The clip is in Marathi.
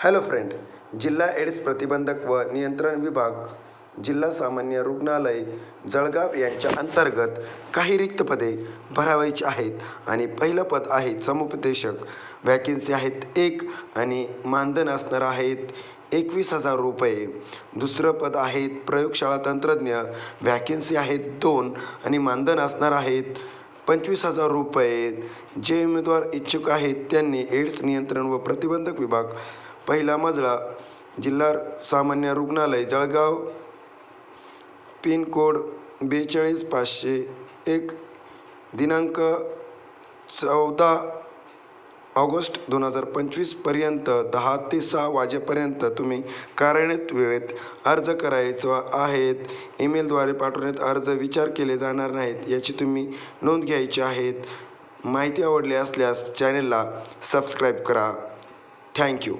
हॅलो फ्रेंड जिल्हा एड्स प्रतिबंधक व नियंत्रण विभाग जिल्हा सामान्य रुग्णालय जळगाव यांच्या अंतर्गत काही रिक्त पदे भरावायची आहेत आणि पहिलं पद आहे समुपदेशक. वॅकेन्सी आहेत एक आणि मानधन असणार आहेत एकवीस हजार रुपये. दुसरं पद आहेत प्रयोगशाळा तंत्रज्ञ. वॅकेन्सी आहेत दोन आणि मानधन असणार आहेत पंचवीस हजार रुपये. जे उमेदवार इच्छुक आहेत त्यांनी एड्स नियंत्रण व प्रतिबंधक विभाग पहिला मजला जिल्हा सामान्य रुग्णालय जळगाव पिनकोड बेचाळीस पाचशे एक दिनांक चौदा ऑगस्ट दोन हजार पंचवीसपर्यंत दहा ते सहा वाजेपर्यंत तुम्ही कार्यान्वित वेळेत अर्ज करायचा आहेत. ईमेलद्वारे पाठवण्यात अर्ज विचार केले जाणार नाहीत याची तुम्ही नोंद घ्यायची आहेत. माहिती आवडली असल्यास चॅनेलला सबस्क्राईब करा. थँक्यू.